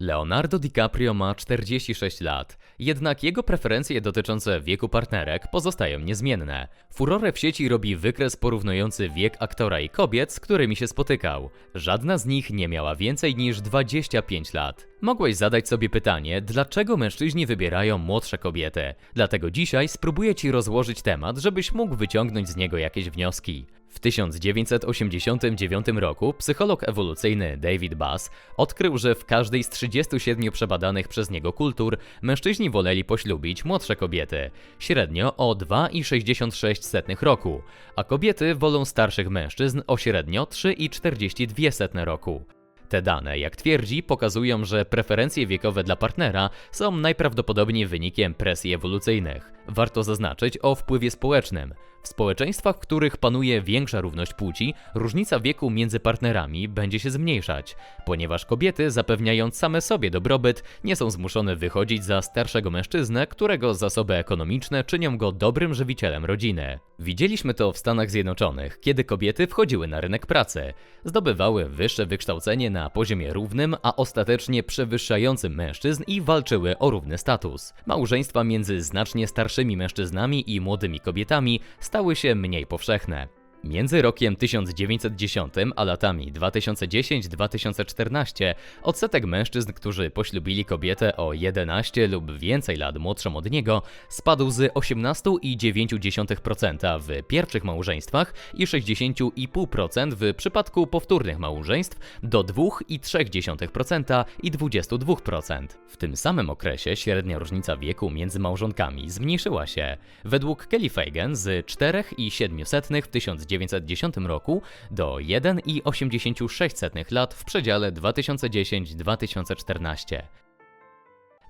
Leonardo DiCaprio ma 46 lat, jednak jego preferencje dotyczące wieku partnerek pozostają niezmienne. Furorę w sieci robi wykres porównujący wiek aktora i kobiet, z którymi się spotykał. Żadna z nich nie miała więcej niż 25 lat. Mogłeś zadać sobie pytanie, dlaczego mężczyźni wybierają młodsze kobiety. Dlatego dzisiaj spróbuję Ci rozłożyć temat, żebyś mógł wyciągnąć z niego jakieś wnioski. W 1989 roku psycholog ewolucyjny David Bass odkrył, że w każdej z 37 przebadanych przez niego kultur mężczyźni woleli poślubić młodsze kobiety, średnio o 2,66 roku, a kobiety wolą starszych mężczyzn o średnio 3,42 roku. Te dane, jak twierdzi, pokazują, że preferencje wiekowe dla partnera są najprawdopodobniej wynikiem presji ewolucyjnych. Warto zaznaczyć o wpływie społecznym. W społeczeństwach, w których panuje większa równość płci, różnica wieku między partnerami będzie się zmniejszać, ponieważ kobiety, zapewniając same sobie dobrobyt, nie są zmuszone wychodzić za starszego mężczyznę, którego zasoby ekonomiczne czynią go dobrym żywicielem rodziny. Widzieliśmy to w Stanach Zjednoczonych, kiedy kobiety wchodziły na rynek pracy, zdobywały wyższe wykształcenie na poziomie równym, a ostatecznie przewyższającym mężczyzn i walczyły o równy status. Małżeństwa między znacznie starszymi mężczyznami i młodymi kobietami stały się mniej powszechne. Między rokiem 1910 a latami 2010-2014 odsetek mężczyzn, którzy poślubili kobietę o 11 lub więcej lat młodszą od niego, spadł z 18,9% w pierwszych małżeństwach i 60,5% w przypadku powtórnych małżeństw do 2,3% i 22%. W tym samym okresie średnia różnica wieku między małżonkami zmniejszyła się. Według Kelly Fagan z 4,7 w 1910 roku do 1,86 lat w przedziale 2010-2014.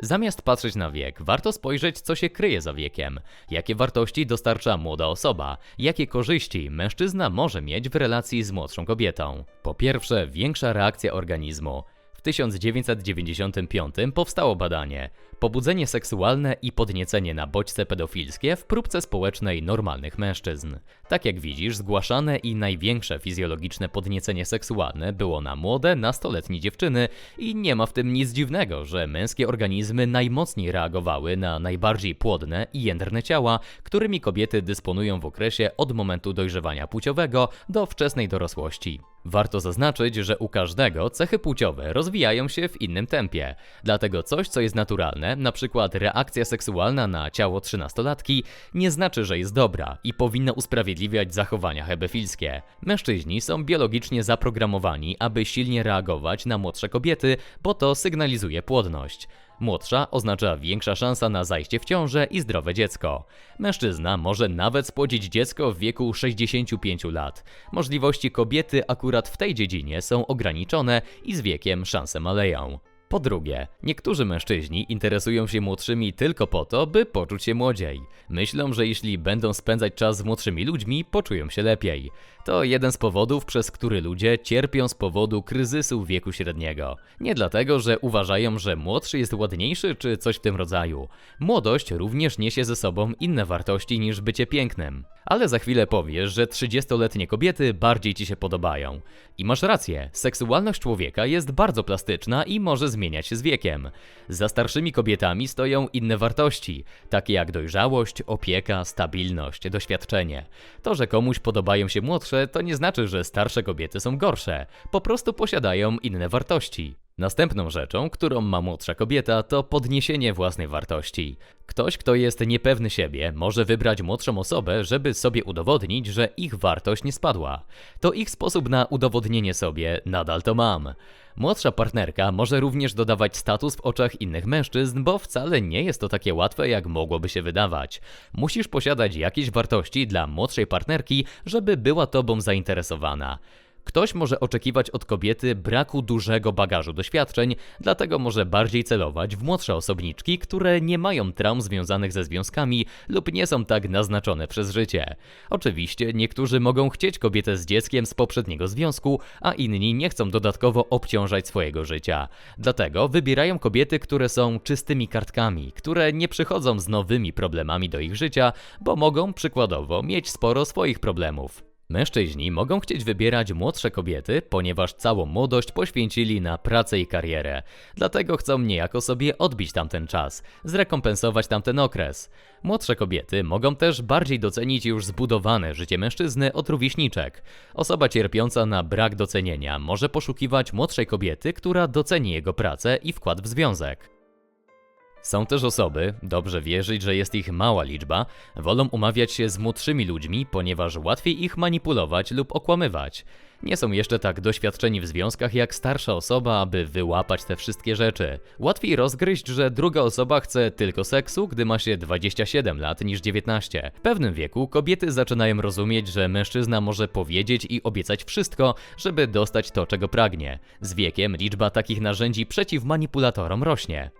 Zamiast patrzeć na wiek, warto spojrzeć, co się kryje za wiekiem, jakie wartości dostarcza młoda osoba, jakie korzyści mężczyzna może mieć w relacji z młodszą kobietą. Po pierwsze, większa reakcja organizmu. W 1995 powstało badanie Pobudzenie seksualne i podniecenie na bodźce pedofilskie w próbce społecznej normalnych mężczyzn. Tak jak widzisz, zgłaszane i największe fizjologiczne podniecenie seksualne było na młode, nastoletnie dziewczyny i nie ma w tym nic dziwnego, że męskie organizmy najmocniej reagowały na najbardziej płodne i jędrne ciała, którymi kobiety dysponują w okresie od momentu dojrzewania płciowego do wczesnej dorosłości. Warto zaznaczyć, że u każdego cechy płciowe rozwijają się w innym tempie, dlatego coś, co jest naturalne, na przykład reakcja seksualna na ciało trzynastolatki, nie znaczy, że jest dobra i powinna usprawiedliwiać zachowania hebefilskie. Mężczyźni są biologicznie zaprogramowani, aby silnie reagować na młodsze kobiety, bo to sygnalizuje płodność. Młodsza oznacza większa szansa na zajście w ciążę i zdrowe dziecko. Mężczyzna może nawet spłodzić dziecko w wieku 65 lat. Możliwości kobiety akurat w tej dziedzinie są ograniczone i z wiekiem szanse maleją. Po drugie, niektórzy mężczyźni interesują się młodszymi tylko po to, by poczuć się młodziej. Myślą, że jeśli będą spędzać czas z młodszymi ludźmi, poczują się lepiej. To jeden z powodów, przez który ludzie cierpią z powodu kryzysu wieku średniego. Nie dlatego, że uważają, że młodszy jest ładniejszy czy coś w tym rodzaju. Młodość również niesie ze sobą inne wartości niż bycie pięknym. Ale za chwilę powiesz, że 30-letnie kobiety bardziej ci się podobają. I masz rację, seksualność człowieka jest bardzo plastyczna i może zmieniać się z wiekiem. Za starszymi kobietami stoją inne wartości, takie jak dojrzałość, opieka, stabilność, doświadczenie. To, że komuś podobają się młodsze, to nie znaczy, że starsze kobiety są gorsze, po prostu posiadają inne wartości. Następną rzeczą, którą ma młodsza kobieta, to podniesienie własnej wartości. Ktoś, kto jest niepewny siebie, może wybrać młodszą osobę, żeby sobie udowodnić, że ich wartość nie spadła. To ich sposób na udowodnienie sobie, nadal to mam. Młodsza partnerka może również dodawać status w oczach innych mężczyzn, bo wcale nie jest to takie łatwe, jak mogłoby się wydawać. Musisz posiadać jakieś wartości dla młodszej partnerki, żeby była tobą zainteresowana. Ktoś może oczekiwać od kobiety braku dużego bagażu doświadczeń, dlatego może bardziej celować w młodsze osobniczki, które nie mają traum związanych ze związkami lub nie są tak naznaczone przez życie. Oczywiście niektórzy mogą chcieć kobietę z dzieckiem z poprzedniego związku, a inni nie chcą dodatkowo obciążać swojego życia. Dlatego wybierają kobiety, które są czystymi kartkami, które nie przychodzą z nowymi problemami do ich życia, bo mogą przykładowo mieć sporo swoich problemów. Mężczyźni mogą chcieć wybierać młodsze kobiety, ponieważ całą młodość poświęcili na pracę i karierę. Dlatego chcą niejako sobie odbić tamten czas, zrekompensować tamten okres. Młodsze kobiety mogą też bardziej docenić już zbudowane życie mężczyzny od rówieśniczek. Osoba cierpiąca na brak docenienia może poszukiwać młodszej kobiety, która doceni jego pracę i wkład w związek. Są też osoby, dobrze wierzyć, że jest ich mała liczba, wolą umawiać się z młodszymi ludźmi, ponieważ łatwiej ich manipulować lub okłamywać. Nie są jeszcze tak doświadczeni w związkach jak starsza osoba, aby wyłapać te wszystkie rzeczy. Łatwiej rozgryźć, że druga osoba chce tylko seksu, gdy ma się 27 lat niż 19. W pewnym wieku kobiety zaczynają rozumieć, że mężczyzna może powiedzieć i obiecać wszystko, żeby dostać to, czego pragnie. Z wiekiem liczba takich narzędzi przeciw manipulatorom rośnie.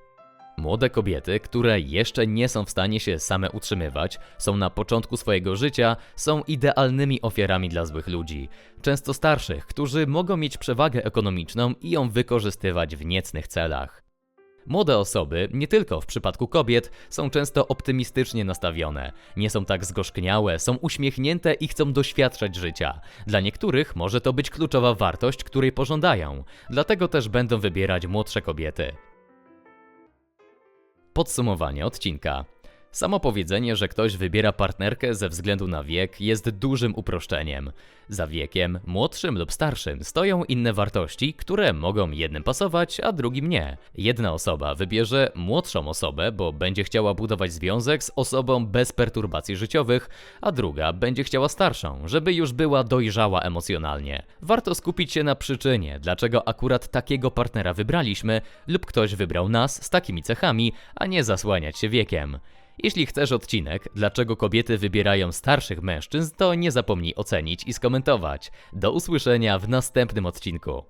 Młode kobiety, które jeszcze nie są w stanie się same utrzymywać, są na początku swojego życia, są idealnymi ofiarami dla złych ludzi. Często starszych, którzy mogą mieć przewagę ekonomiczną i ją wykorzystywać w niecnych celach. Młode osoby, nie tylko w przypadku kobiet, są często optymistycznie nastawione. Nie są tak zgorzkniałe, są uśmiechnięte i chcą doświadczać życia. Dla niektórych może to być kluczowa wartość, której pożądają. Dlatego też będą wybierać młodsze kobiety. Podsumowanie odcinka. Samo powiedzenie, że ktoś wybiera partnerkę ze względu na wiek jest dużym uproszczeniem. Za wiekiem, młodszym lub starszym, stoją inne wartości, które mogą jednym pasować, a drugim nie. Jedna osoba wybierze młodszą osobę, bo będzie chciała budować związek z osobą bez perturbacji życiowych, a druga będzie chciała starszą, żeby już była dojrzała emocjonalnie. Warto skupić się na przyczynie, dlaczego akurat takiego partnera wybraliśmy, lub ktoś wybrał nas z takimi cechami, a nie zasłaniać się wiekiem. Jeśli chcesz odcinek, dlaczego kobiety wybierają starszych mężczyzn, to nie zapomnij ocenić i skomentować. Do usłyszenia w następnym odcinku.